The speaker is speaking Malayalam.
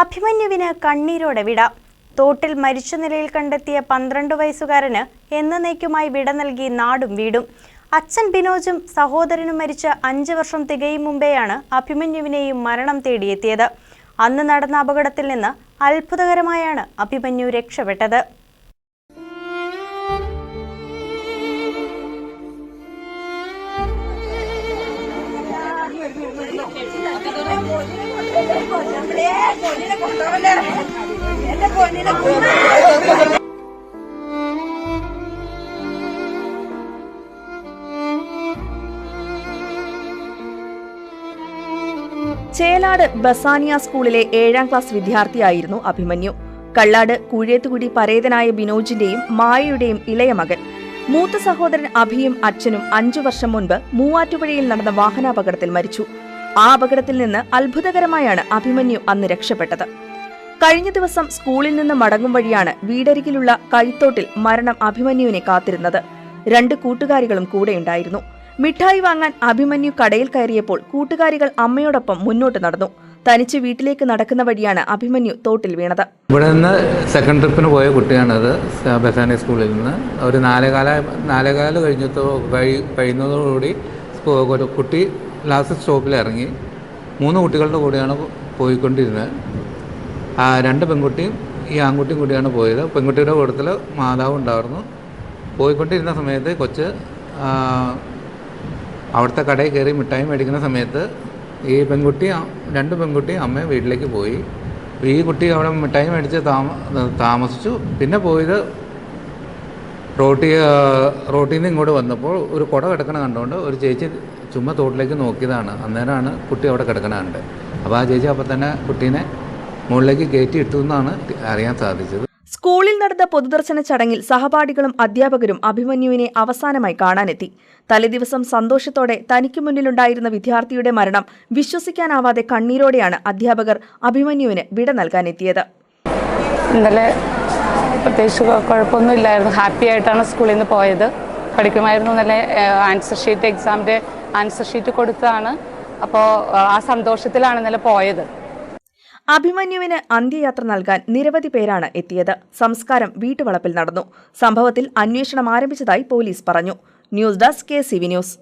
അഭിമന്യുവിന് കണ്ണീരോടെ വിട. തോട്ടിൽ മരിച്ച നിലയിൽ കണ്ടെത്തിയ പന്ത്രണ്ട് വയസ്സുകാരന് എന്നേക്കുമായി വിട നൽകി നാടും വീടും. അച്ഛൻ ബിനോജും സഹോദരനും മരിച്ച അഞ്ച് വർഷം തികയും മുമ്പെയാണ് അഭിമന്യുവിനെയും മരണം തേടിയെത്തിയത്. അന്ന് നടന്ന അപകടത്തിൽ നിന്ന് അത്ഭുതകരമായാണ് അഭിമന്യു രക്ഷപ്പെട്ടത്. ചേലാട് ബസാനിയ സ്കൂളിലെ ഏഴാം ക്ലാസ് വിദ്യാർത്ഥിയായിരുന്നു അഭിമന്യു. കള്ളാട് കുഴിയത്തുകുടി പരേതനായ ബിനോജിന്റെയും മായയുടെയും ഇളയ മകൻ. മൂത്ത സഹോദരൻ അഭിയും അച്ഛനും അഞ്ചു വർഷം മുൻപ് മൂവാറ്റുപുഴയിൽ നടന്ന വാഹനാപകടത്തിൽ മരിച്ചു. ആ അപകടത്തിൽ നിന്ന് അത്ഭുതകരമായാണ് അഭിമന്യു അന്ന് രക്ഷപ്പെട്ടത്. കഴിഞ്ഞ ദിവസം സ്കൂളിൽ നിന്ന് മടങ്ങും വഴിയാണ് വീടരികിലുള്ള കഴുത്തോട്ടിൽ മരണം അഭിമന്യുവിനെ കാത്തിരുന്നത്. രണ്ട് കൂട്ടുകാരികളും കൂടെയുണ്ടായിരുന്നു. മിഠായി വാങ്ങാൻ അഭിമന്യു കടയിൽ കയറിയപ്പോൾ കൂട്ടുകാരികൾ അമ്മയോടൊപ്പം മുന്നോട്ട് നടന്നു. തനിച്ച് വീട്ടിലേക്ക് നടക്കുന്ന വഴിയാണ് അഭിമന്യു തോട്ടിൽ വീണത്. ഇവിടെ നിന്ന് സെക്കൻഡ് ട്രിപ്പിന് പോയ കുട്ടിയാണത് ബസാനി സ്കൂളിൽ നിന്ന്. ഒരു നാലേകാല നാലേകാല കഴിഞ്ഞതോ കഴി കഴിയുന്നതോടുകൂടി കുട്ടി ലാസ്റ്റ് സ്റ്റോപ്പിൽ ഇറങ്ങി മൂന്ന് കുട്ടികളുടെ കൂടെയാണ് പോയിക്കൊണ്ടിരുന്നത്. ആ രണ്ട് പെൺകുട്ടിയും ഈ ആൺകുട്ടിയും കൂടിയാണ് പോയത്. പെൺകുട്ടിയുടെ കൂട്ടത്തിൽ മാതാവ് ഉണ്ടായിരുന്നു. പോയിക്കൊണ്ടിരുന്ന സമയത്ത് കൊച്ച് അവിടുത്തെ കടയിൽ കയറി മിഠായി മേടിക്കുന്ന സമയത്ത് ഈ പെൺകുട്ടി രണ്ട് പെൺകുട്ടി അമ്മ വീട്ടിലേക്ക് പോയി. ഈ കുട്ടി അവിടെ മിഠായി മേടിച്ച് താമ താമസിച്ചു. പിന്നെ പോയത് റോട്ടി റോട്ടിൽ നിന്ന് ഇങ്ങോട്ട് വന്നപ്പോൾ ഒരു കുട കിടക്കണ കണ്ടുകൊണ്ട് ഒരു ചേച്ചി ചുമ്മാ തോട്ടിലേക്ക് നോക്കിയതാണ്. അന്നേരമാണ് കുട്ടി അവിടെ കിടക്കണുണ്ട് അപ്പോൾ ആ ചേച്ചി അപ്പോൾ തന്നെ കുട്ടീനെ മുകളിലേക്ക് കയറ്റി ഇട്ടു എന്നാണ് അറിയാൻ സാധിച്ചത്. സ്കൂളിൽ നടന്ന പൊതുദർശന ചടങ്ങിൽ സഹപാഠികളും അധ്യാപകരും അഭിമന്യുവിനെ അവസാനമായി കാണാനെത്തി. തലേദിവസം സന്തോഷത്തോടെ തനിക്ക് മുന്നിലുണ്ടായിരുന്ന വിദ്യാർത്ഥിയുടെ മരണം വിശ്വസിക്കാനാവാതെ കണ്ണീരോടെയാണ് അധ്യാപകർ അഭിമന്യുവിന് വിട നൽകാനെത്തിയത്. ഇന്നലെ പ്രത്യേകിച്ച് കുഴപ്പമൊന്നുമില്ലായിരുന്നു. കുഴപ്പമൊന്നും ഹാപ്പി ആയിട്ടാണ് സ്കൂളിൽ നിന്ന് പോയത്. പഠിക്കുമായിരുന്നു ഇന്നലെ ആൻസർ ഷീറ്റ് എക്സാമിന്റെ ആൻസർ ഷീറ്റ് കൊടുത്തതാണ്. അപ്പോൾ ആ സന്തോഷത്തിലാണ് ഇന്നലെ പോയത്. അഭിമന്യുവിന് അന്ത്യയാത്ര നൽകാൻ നിരവധി പേരാണ് എത്തിയത്. സംസ്കാരം വീട്ടുവളപ്പിൽ നടന്നു. സംഭവത്തിൽ അന്വേഷണം ആരംഭിച്ചതായി പോലീസ് പറഞ്ഞു. News desk K C V news.